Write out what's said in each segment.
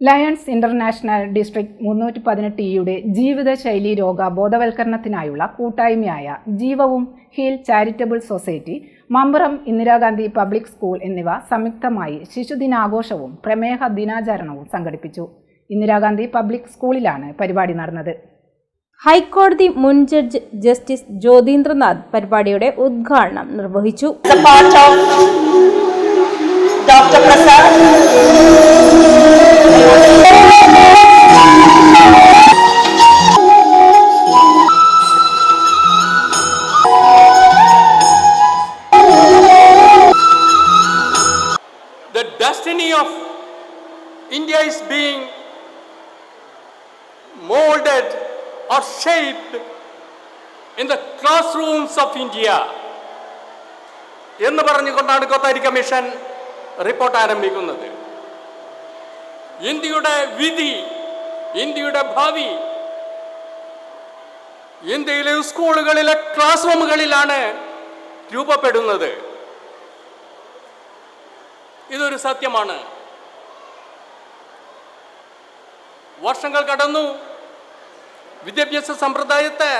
Lions international district മുന്നൂറ്റി പതിനെട്ട് ഇയുടെ ജീവിതശൈലി രോഗ ബോധവൽക്കരണത്തിനായുള്ള കൂട്ടായ്മയായ ജീവവും heal charitable society Mampuram Indira Gandhi public school എന്നിവ സംയുക്തമായി ശിശുദിനാഘോഷവും പ്രമേഹ ദിനാചരണവും സംഘടിപ്പിച്ചു. ഇന്ദിരാഗാന്ധി പബ്ലിക് സ്കൂളിലാണ് പരിപാടി നടന്നത്. ഹൈക്കോടതി മുൻ ജഡ്ജ് ജസ്റ്റിസ് ജ്യോതീന്ദ്രനാഥ് പരിപാടിയുടെ ഉദ്ഘാടനം നിർവഹിച്ചു. Doctor part India is being molded or shaped in the classrooms of India. എന്ന് പറഞ്ഞുകൊണ്ടാണ് കൊത്താരി കമ്മീഷൻ റിപ്പോർട്ട് ആരംഭിക്കുന്നത്. ഇന്ത്യയുടെ വിധി ഇന്ത്യയുടെ ഭാവി ഇന്ത്യയിലെ സ്കൂളുകളിലെ ക്ലാസ് റൂമുകളിലാണ് രൂപപ്പെടുന്നത്. ഇതൊരു സത്യമാണ്. വർഷങ്ങൾ കടന്നു. വിദ്യാഭ്യാസ സമ്പ്രദായത്തെ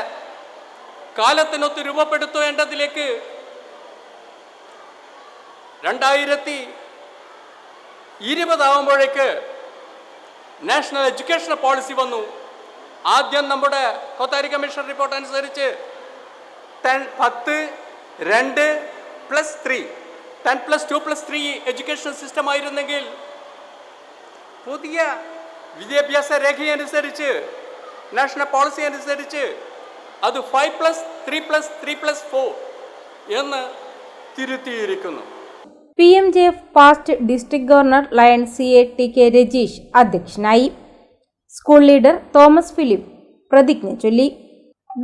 കാലത്തിനൊത്ത് രൂപപ്പെടുത്തേണ്ടതിലേക്ക് രണ്ടായിരത്തി ഇരുപതാവുമ്പോഴേക്ക് നാഷണൽ എഡ്യൂക്കേഷൻ പോളിസി വന്നു. ആദ്യം നമ്മുടെ കൊത്താരി കമ്മീഷൻ റിപ്പോർട്ട് അനുസരിച്ച് ടെൻ പത്ത് രണ്ട് plus three ten plus two plus three education system ആയിരുന്നെങ്കിൽ പുതിയ വിദ്യാഭ്യാസ രേഖയനുസരിച്ച് നാഷണൽ പോളിസി അനുസരിച്ച് അത് five plus three plus three plus four എന്ന് തിരുത്തിയിരിക്കുന്നു. P M J F past district governor lion C A T K Rajeesh അധ്യക്ഷനായി. School leader Thomas Philip പ്രതിജ്ഞ ചൊല്ലി.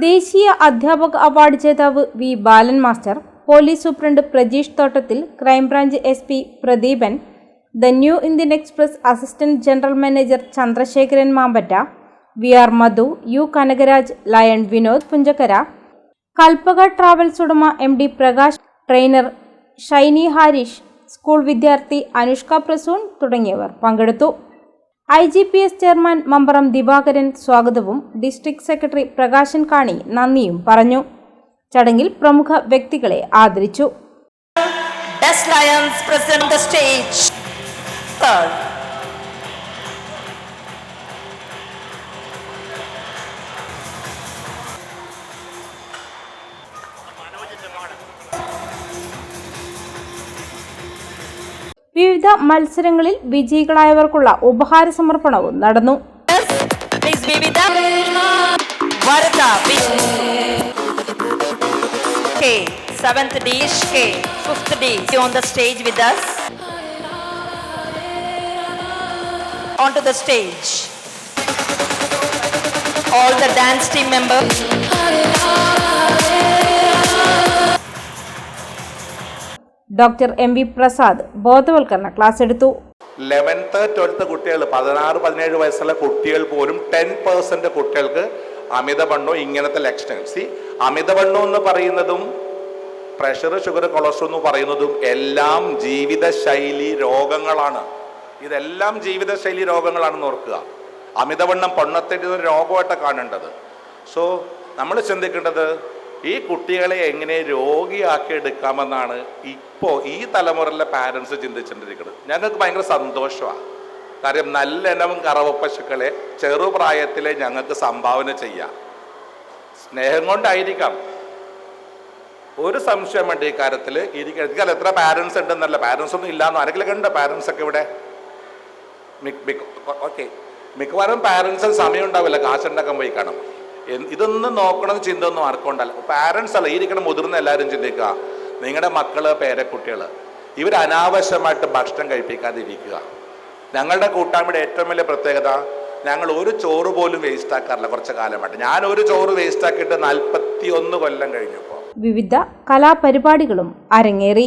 ദേശീയ അധ്യാപക അവാർഡ് ജേതാവ് V Balan master police superintendent Prajeesh Thottathil crime branch S P Pradeepan the New Indian Express assistant general manager Chandrasekharan Mambatta V R Madhu U Kanakaraj lion Vinod Punchakkara Kalpaka travels ഉടമ M D Prakash trainer Shiny Harish school വിദ്യാർത്ഥി അനുഷ്ക പ്രസൂൺ തുടങ്ങിയവർ പങ്കെടുത്തു. I G P S chairman Mambaram Divakaran സ്വാഗതവും district secretary Prakashan കാണി നന്ദിയും പറഞ്ഞു. ചടങ്ങിൽ പ്രമുഖ വ്യക്തികളെ ആദരിച്ചു. Best Lions present the stage. start. വിവിധ മത്സരങ്ങളിൽ വിജയികളായവർക്കുള്ള ഉപഹാര സമർപ്പണവും നടന്നു seventh K fifth D on the stage with Onto the stage. All the dance team members. Doctor M V Prasad ബോധവൽക്കരണ ക്ലാസ് എടുത്തു ലെവൻത്ത് ട്വൽത്ത് കുട്ടികൾ പതിനാറ് പതിനേഴ് വയസ്സുള്ള കുട്ടികൾ പോലും ടെൻ പേഴ്സന്റ് കുട്ടികൾക്ക് അമിതവണ്ണവും ഇങ്ങനത്തെ ലക്ഷണങ്ങൾ സി അമിതവണ്ണം എന്ന് പറയുന്നതും പ്രഷർ ഷുഗർ കൊളസ്ട്രോൾ എന്ന് പറയുന്നതും എല്ലാം ജീവിതശൈലി രോഗങ്ങളാണ് ഇതെല്ലാം ജീവിതശൈലി രോഗങ്ങളാണെന്ന് ഓർക്കുക. അമിതവണ്ണം പൊണ്ണത്തേറ്റ് ഒരു രോഗമായിട്ടാണ് കാണേണ്ടത്. സോ നമ്മൾ ചിന്തിക്കേണ്ടത് ഈ കുട്ടികളെ എങ്ങനെ രോഗിയാക്കി എടുക്കാമെന്നാണ് ഇപ്പോൾ ഈ തലമുറയിലെ പാരൻസ് ചിന്തിച്ചുകൊണ്ടിരിക്കുന്നത്. ഞങ്ങൾക്ക് ഭയങ്കര സന്തോഷമാണ്. കാര്യം നല്ല ഇനവും കറവ പശുക്കളെ ചെറുപ്രായത്തിലെ ഞങ്ങൾക്ക് സംഭാവന ചെയ്യാം. സ്നേഹം കൊണ്ടായിരിക്കാം. ഒരു സംശയം വേണ്ട ഈ കാര്യത്തിൽ ഇരിക്കാൻ എത്ര പാരൻസ് ഉണ്ടെന്നല്ല. പാരൻസ് ഒന്നും ഇല്ലാന്നോ? ആരെങ്കിലും ഉണ്ട് പാരൻസ് ഒക്കെ ഇവിടെ? ഓക്കെ. മിക്കവാറും പാരൻസിന് സമയം ഉണ്ടാവില്ല കാശുണ്ടാക്കാൻ പോയി കാണും ഇതൊന്നും നോക്കണം ചിന്തയൊന്നും ആർക്കും ഉണ്ടല്ല പാരൻസ് അല്ല ഇരിക്കണം മുതിർന്ന എല്ലാവരും ചിന്തിക്കുക. നിങ്ങളുടെ മക്കൾ പേരക്കുട്ടികൾ ഇവർ അനാവശ്യമായിട്ട് ഭക്ഷണം കഴിപ്പിക്കാതിരിക്കുക. ഞങ്ങളുടെ കൂട്ടായ്മയുടെ ഏറ്റവും വലിയ പ്രത്യേകത ഞങ്ങൾ ഒരു ചോറ് പോലും വേസ്റ്റ് ആക്കാറില്ല കുറച്ച് കാലമായിട്ട്. ഞാൻ ഒരു ചോറ് വേസ്റ്റ് ആക്കിയിട്ട് നാൽപ്പത്തി ഒന്ന് കൊല്ലം കഴിഞ്ഞപ്പോ വിവിധ കലാപരിപാടികളും അരങ്ങേറി.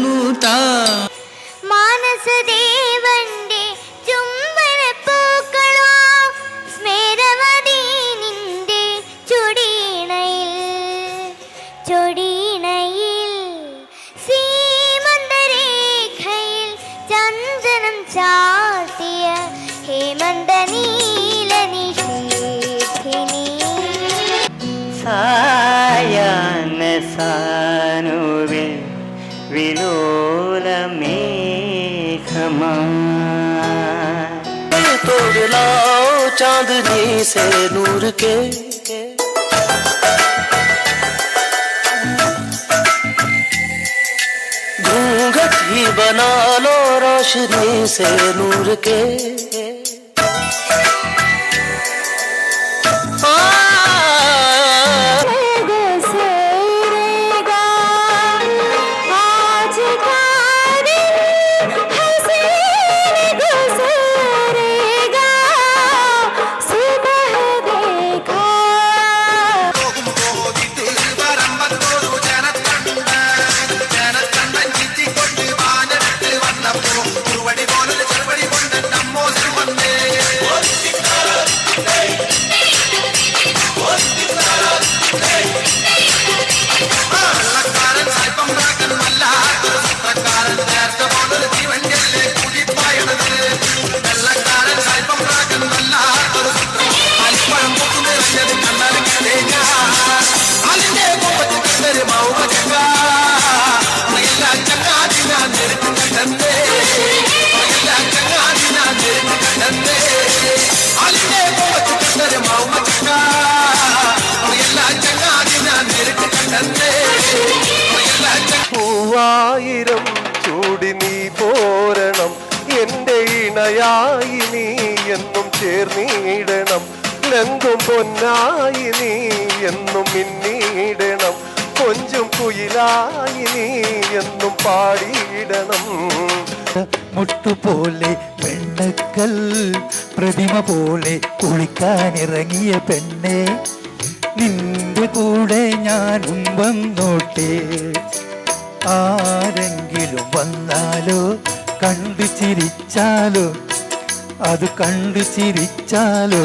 सानुविल विलोलमेघमा तोड़ लाओ चांदनी से नूर के घूंघट ही बना लो रोशनी से नूर के പൂവായിരം ചൂടി നീ പോരണം. എന്റെ ഇണയായി നീ എന്നും ചേർന്നിടണം. ലങ്കും പൊന്നായി നീ എന്നും മിന്നിടണം. കൊഞ്ചും കുയിലായി നീ എന്നും പാടിയിടണം. മുട്ടുപോലെ വെണ്ണക്കൽ പ്രതിമ പോലെ കുളിക്കാനിറങ്ങിയ പെണ്ണെ നിന്റെ കൂടെ ഞാനും വന്നോട്ടെ. ആരെങ്കിലും വന്നാലോ കണ്ടു ചിരിച്ചാലോ അത് കണ്ടു ചിരിച്ചാലോ.